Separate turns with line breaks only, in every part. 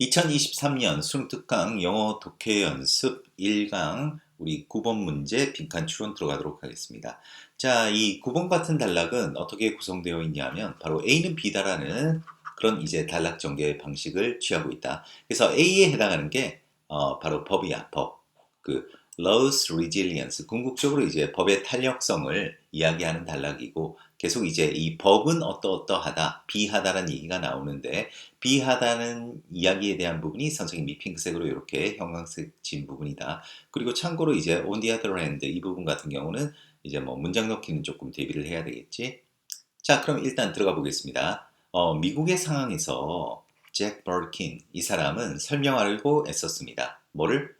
2023년 수능특강 영어 독해 연습 1강 우리 9번 문제 빈칸 추론 들어가도록 하겠습니다. 자, 이 9번 같은 단락은 어떻게 구성되어 있냐면 바로 A는 B다라는 그런 이제 단락 전개 방식을 취하고 있다. 그래서 A에 해당하는 게 어, 바로 법이야, 법. 그 laws resilience 궁극적으로 이제 법의 탄력성을 이야기하는 단락이고 계속 이제 이 법은 어떠어떠하다, 비하다라는 얘기가 나오는데 비하다는 이야기에 대한 부분이 선생님이 핑크색으로 이렇게 형광색 진 부분이다. 그리고 참고로 이제 on the other hand 이 부분 같은 경우는 이제 뭐 문장 넣기는 조금 대비를 해야 되겠지. 자, 그럼 일단 들어가 보겠습니다. 어, 미국의 상황에서 잭 버킨 이 사람은 설명하려고 애썼습니다. 뭐를?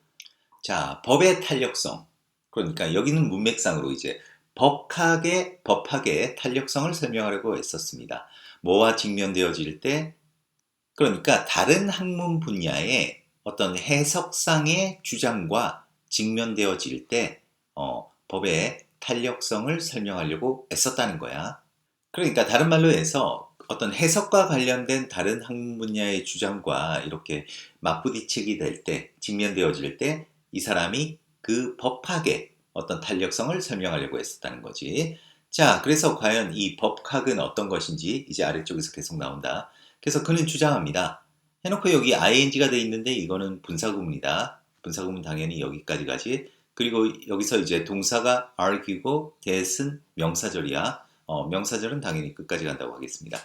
자, 법의 탄력성. 그러니까 여기는 문맥상으로 이제 법학의 법학의 탄력성을 설명하려고 애썼습니다. 뭐와 직면되어질 때 그러니까 다른 학문 분야의 어떤 해석상의 주장과 직면되어질 때 어, 법의 탄력성을 설명하려고 애썼다는 거야. 그러니까 다른 말로 해서 어떤 해석과 관련된 다른 학문 분야의 주장과 이렇게 맞부딪히게 될 때, 직면되어질 때 이 사람이 그 법학의 어떤 탄력성을 설명하려고 했었다는 거지. 자, 그래서 과연 이 법학은 어떤 것인지 이제 아래쪽에서 계속 나온다. 그래서 그는 주장합니다. 해놓고 여기 ing가 돼 있는데 이거는 분사구문이다. 분사구문 당연히 여기까지 가지. 그리고 여기서 이제 동사가 argue고 that은 명사절이야. 어, 명사절은 당연히 끝까지 간다고 하겠습니다.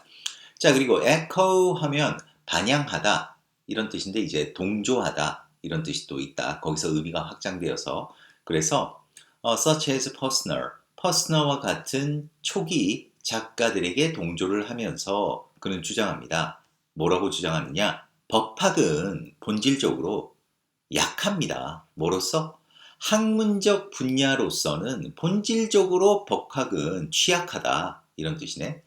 자, 그리고 echo 하면 반향하다 이런 뜻인데 이제 동조하다 이런 뜻이 또 있다. 거기서 의미가 확장되어서 그래서 어, such as Posner, 퍼스너와 같은 초기 작가들에게 동조를 하면서 그는 주장합니다. 뭐라고 주장하느냐? 법학은 본질적으로 약합니다. 뭐로서? 학문적 분야로서는 본질적으로 법학은 취약하다. 이런 뜻이네.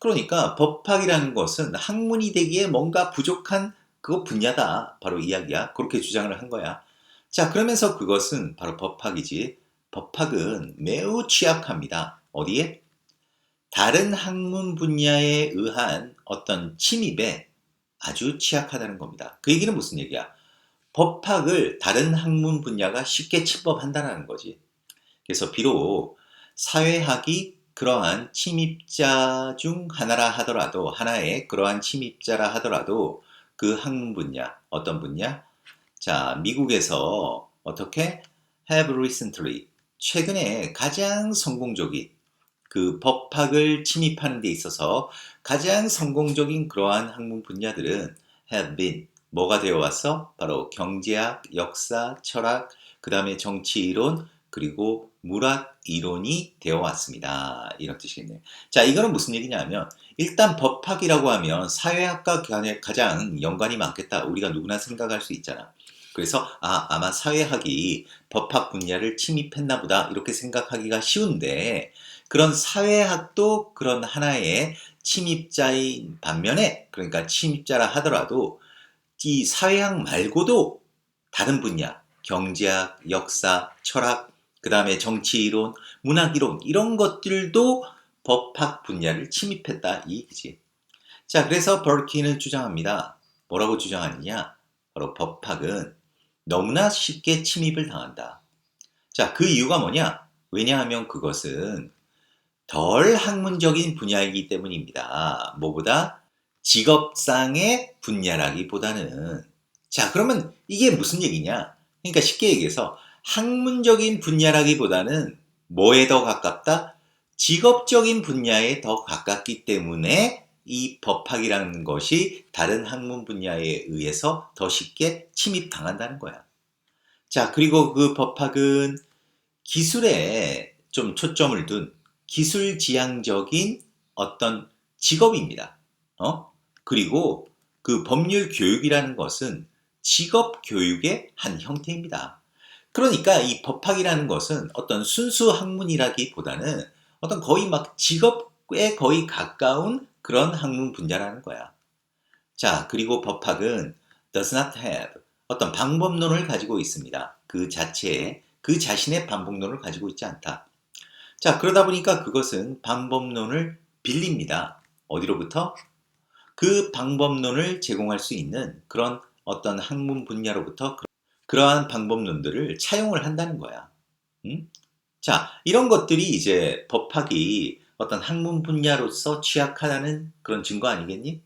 그러니까 법학이라는 것은 학문이 되기에 뭔가 부족한 그거 분야다. 바로 이야기야. 그렇게 주장을 한 거야. 자, 그러면서 그것은 바로 법학이지. 법학은 매우 취약합니다. 어디에? 다른 학문 분야에 의한 어떤 침입에 아주 취약하다는 겁니다. 그 얘기는 무슨 얘기야? 법학을 다른 학문 분야가 쉽게 침범한다는 거지. 그래서 비록 사회학이 그러한 침입자 중 하나라 하더라도 하나의 그러한 침입자라 하더라도 그 학문 분야 어떤 분야? 자 미국에서 어떻게 have recently 최근에 가장 성공적인 그 법학을 침입하는 데 있어서 가장 성공적인 그러한 학문 분야들은 have been 뭐가 되어 왔어? 바로 경제학, 역사, 철학, 그 다음에 정치 이론, 그리고 물학 이론이 되어 왔습니다. 이런 뜻이겠네요. 자, 이거는 무슨 얘기냐면 일단 법학이라고 하면 사회학과 가장 연관이 많겠다. 우리가 누구나 생각할 수 있잖아. 그래서 아, 아마 사회학이 법학 분야를 침입했나 보다. 이렇게 생각하기가 쉬운데 그런 사회학도 그런 하나의 침입자인 반면에 그러니까 침입자라 하더라도 이 사회학 말고도 다른 분야 경제학, 역사, 철학, 그 다음에 정치이론, 문학이론 이런 것들도 법학 분야를 침입했다 이 얘기지. 자 그래서 버키는 주장합니다. 뭐라고 주장하느냐? 바로 법학은 너무나 쉽게 침입을 당한다. 자 그 이유가 뭐냐? 왜냐하면 그것은 덜 학문적인 분야이기 때문입니다. 뭐보다 직업상의 분야라기보다는 자 그러면 이게 무슨 얘기냐? 그러니까 쉽게 얘기해서 학문적인 분야라기보다는 뭐에 더 가깝다? 직업적인 분야에 더 가깝기 때문에 이 법학이라는 것이 다른 학문 분야에 의해서 더 쉽게 침입당한다는 거야. 자, 그리고 그 법학은 기술에 좀 초점을 둔 기술 지향적인 어떤 직업입니다. 어? 그리고 그 법률 교육이라는 것은 직업 교육의 한 형태입니다. 그러니까 이 법학이라는 것은 어떤 순수 학문이라기보다는 어떤 거의 막 직업에 거의 가까운 그런 학문 분야라는 거야. 자, 그리고 법학은 does not have 어떤 방법론을 가지고 있습니다. 그 자체에 그 자신의 방법론을 가지고 있지 않다. 자, 그러다 보니까 그것은 방법론을 빌립니다. 어디로부터? 그 방법론을 제공할 수 있는 그런 어떤 학문 분야로부터 그- 그러한 방법론들을 차용을 한다는 거야. 음? 자, 이런 것들이 이제 법학이 어떤 학문 분야로서 취약하다는 그런 증거 아니겠니?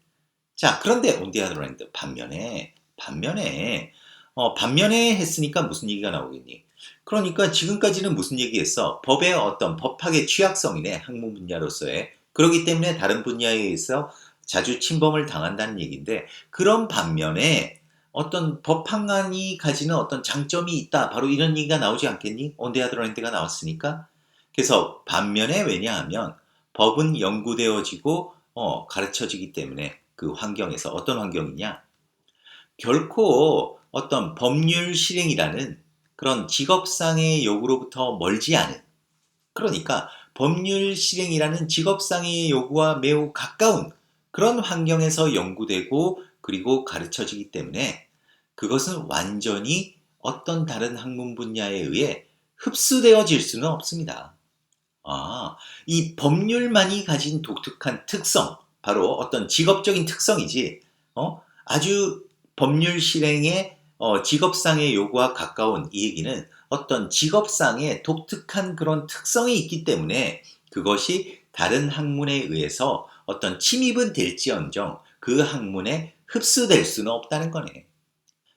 자, 그런데 온디아드랜드 반면에 반면에 어, 반면에 했으니까 무슨 얘기가 나오겠니? 그러니까 지금까지는 무슨 얘기했어? 법의 어떤 법학의 취약성이네 학문 분야로서의 그렇기 때문에 다른 분야에 의해서 자주 침범을 당한다는 얘기인데 그런 반면에 어떤 법학만이 가지는 어떤 장점이 있다 바로 이런 얘기가 나오지 않겠니? 온데아드랜드가 나왔으니까 그래서 반면에 왜냐하면 법은 연구되어지고 어, 가르쳐지기 때문에 그 환경에서 어떤 환경이냐? 결코 어떤 법률 실행이라는 그런 직업상의 요구로부터 멀지 않은 그러니까 법률 실행이라는 직업상의 요구와 매우 가까운 그런 환경에서 연구되고 그리고 가르쳐지기 때문에 그것은 완전히 어떤 다른 학문 분야에 의해 흡수되어질 수는 없습니다. 아, 이 법률만이 가진 독특한 특성, 바로 어떤 직업적인 특성이지, 어? 아주 법률 실행의 어, 직업상의 요구와 가까운 이 얘기는 어떤 직업상의 독특한 그런 특성이 있기 때문에 그것이 다른 학문에 의해서 어떤 침입은 될지언정 그 학문에 흡수될 수는 없다는 거네.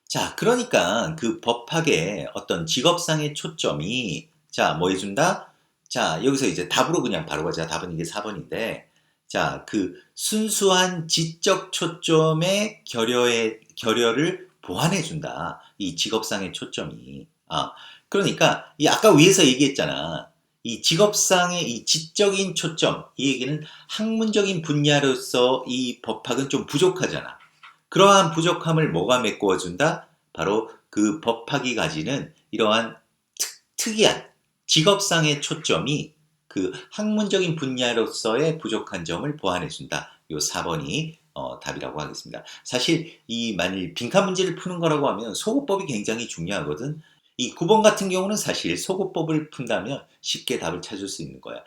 자, 그러니까 그 법학의 어떤 직업상의 초점이 자, 뭐 해준다? 자, 여기서 이제 답으로 그냥 바로 가자. 답은 이게 4번인데 자, 그 순수한 지적 초점의 결여의 결여를 보완해 준다. 이 직업상의 초점이. 아, 그러니까 이 아까 위에서 얘기했잖아. 이 직업상의 이 지적인 초점, 이 얘기는 학문적인 분야로서 이 법학은 좀 부족하잖아. 그러한 부족함을 뭐가 메꿔 준다? 바로 그 법학이 가지는 이러한 특, 특이한 직업상의 초점이 그 학문적인 분야로서의 부족한 점을 보완해 준다. 요 4번이 어, 답이라고 하겠습니다. 사실 이 만일 빈칸 문제를 푸는 거라고 하면 소고법이 굉장히 중요하거든. 이 9번 같은 경우는 사실 소고법을 푼다면 쉽게 답을 찾을 수 있는 거야.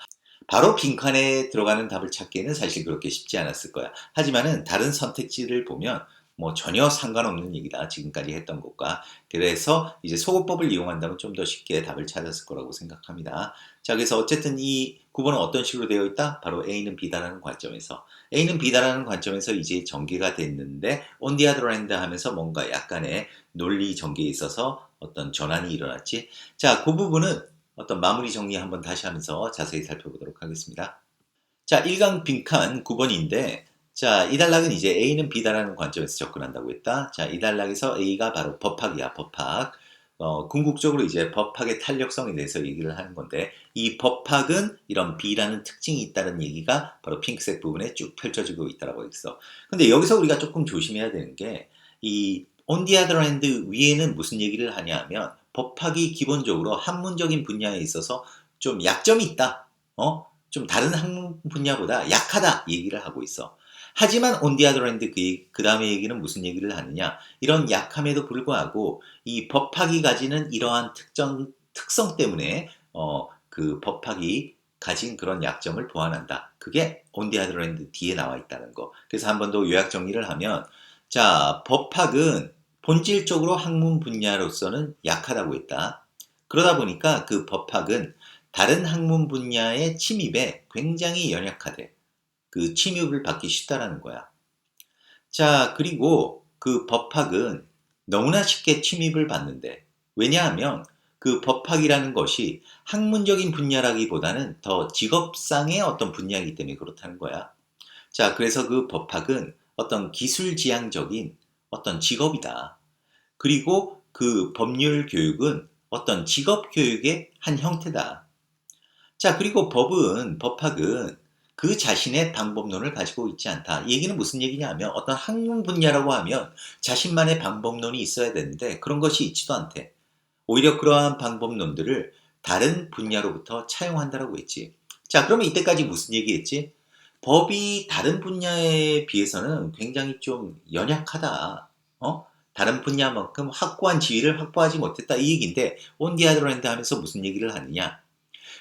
바로 빈칸에 들어가는 답을 찾기에는 사실 그렇게 쉽지 않았을 거야. 하지만은 다른 선택지를 보면 뭐 전혀 상관없는 얘기다. 지금까지 했던 것과. 그래서 이제 소고법을 이용한다면 좀 더 쉽게 답을 찾았을 거라고 생각합니다. 자, 그래서 어쨌든 이 9번은 어떤 식으로 되어 있다? 바로 A는 B다라는 관점에서. A는 B다라는 관점에서 이제 전개가 됐는데, on the other hand 하면서 뭔가 약간의 논리 전개에 있어서 어떤 전환이 일어났지. 자, 그 부분은 어떤 마무리 정리 한번 다시 하면서 자세히 살펴보도록 하겠습니다. 자, 1강 빈칸 9번인데, 자, 이 단락은 이제 A는 B다라는 관점에서 접근한다고 했다. 자, 이 단락에서 A가 바로 법학이야, 법학. 어, 궁극적으로 이제 법학의 탄력성에 대해서 얘기를 하는 건데, 이 법학은 이런 B라는 특징이 있다는 얘기가 바로 핑크색 부분에 쭉 펼쳐지고 있다라고 했어. 근데 여기서 우리가 조금 조심해야 되는 게, 이 on the other hand 위에는 무슨 얘기를 하냐 하면, 법학이 기본적으로 학문적인 분야에 있어서 좀 약점이 있다. 어? 좀 다른 학문 분야보다 약하다 얘기를 하고 있어. 하지만 온디아드랜드 그, 그 다음에 얘기는 무슨 얘기를 하느냐. 이런 약함에도 불구하고 이 법학이 가지는 이러한 특정, 특성 때문에 어, 그 법학이 가진 그런 약점을 보완한다. 그게 온디아드랜드 뒤에 나와 있다는 거. 그래서 한 번 더 요약 정리를 하면 자, 법학은 본질적으로 학문 분야로서는 약하다고 했다. 그러다 보니까 그 법학은 다른 학문 분야의 침입에 굉장히 연약하대. 그 침입을 받기 쉽다라는 거야. 자, 그리고 그 법학은 너무나 쉽게 침입을 받는데, 왜냐하면 그 법학이라는 것이 학문적인 분야라기보다는 더 직업상의 어떤 분야이기 때문에 그렇다는 거야. 자, 그래서 그 법학은 어떤 기술 지향적인 어떤 직업이다. 그리고 그 법률 교육은 어떤 직업 교육의 한 형태다. 자, 그리고 법은, 법학은 그 자신의 방법론을 가지고 있지 않다. 이 얘기는 무슨 얘기냐면 어떤 학문 분야라고 하면 자신만의 방법론이 있어야 되는데 그런 것이 있지도 않대. 오히려 그러한 방법론들을 다른 분야로부터 차용한다라고 했지. 자, 그러면 이때까지 무슨 얘기했지? 법이 다른 분야에 비해서는 굉장히 좀 연약하다. 어? 다른 분야만큼 확고한 지위를 확보하지 못했다 이 얘기인데 온디아드랜드 하면서 무슨 얘기를 하느냐?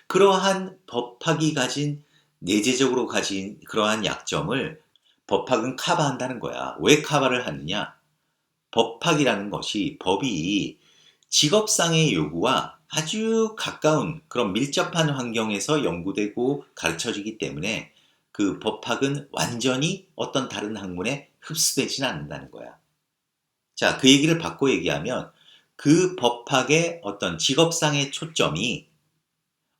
그러한 법학이 가진 내재적으로 가진 그러한 약점을 법학은 커버한다는 거야. 왜 커버를 하느냐? 법학이라는 것이 법이 직업상의 요구와 아주 가까운 그런 밀접한 환경에서 연구되고 가르쳐지기 때문에 그 법학은 완전히 어떤 다른 학문에 흡수되지는 않는다는 거야. 자, 그 얘기를 바꿔 얘기하면 그 법학의 어떤 직업상의 초점이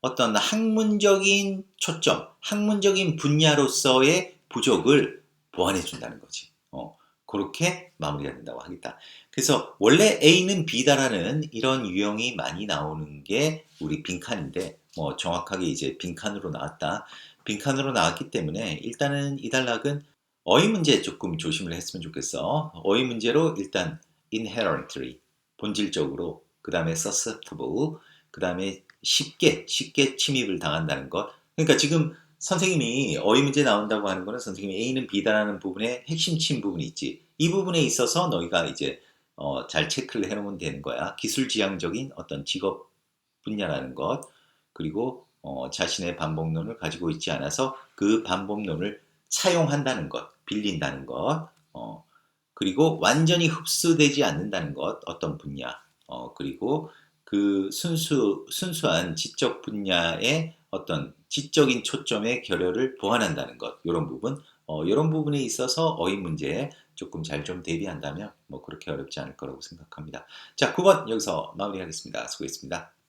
어떤 학문적인 초점, 학문적인 분야로서의 부족을 보완해 준다는 거지. 어, 그렇게 마무리가 된다고 하겠다. 그래서 원래 A는 B다라는 이런 유형이 많이 나오는 게 우리 빈칸인데 뭐 정확하게 이제 빈칸으로 나왔다. 빈칸으로 나왔기 때문에 일단은 이 단락은 어휘 문제 조금 조심을 했으면 좋겠어. 어휘 문제로 일단 inherently 본질적으로 그 다음에 susceptible 그 다음에 쉽게 쉽게 침입을 당한다는 것. 그러니까 지금 선생님이 어휘 문제 나온다고 하는 거는 선생님이 A는 B다라는 부분에 핵심 친 부분이 있지. 이 부분에 있어서 너희가 이제 어, 잘 체크를 해놓으면 되는 거야. 기술 지향적인 어떤 직업 분야라는 것 그리고 어, 자신의 반복론을 가지고 있지 않아서 그 반복론을 사용한다는 것, 빌린다는 것, 어, 그리고 완전히 흡수되지 않는다는 것, 어떤 분야, 어, 그리고 그 순수, 순수한 지적 분야의 어떤 지적인 초점의 결여를 보완한다는 것, 이런 부분, 어, 이런 부분에 있어서 어휘 문제에 조금 잘 좀 대비한다면 뭐 그렇게 어렵지 않을 거라고 생각합니다. 자, 9번 여기서 마무리하겠습니다. 수고했습니다.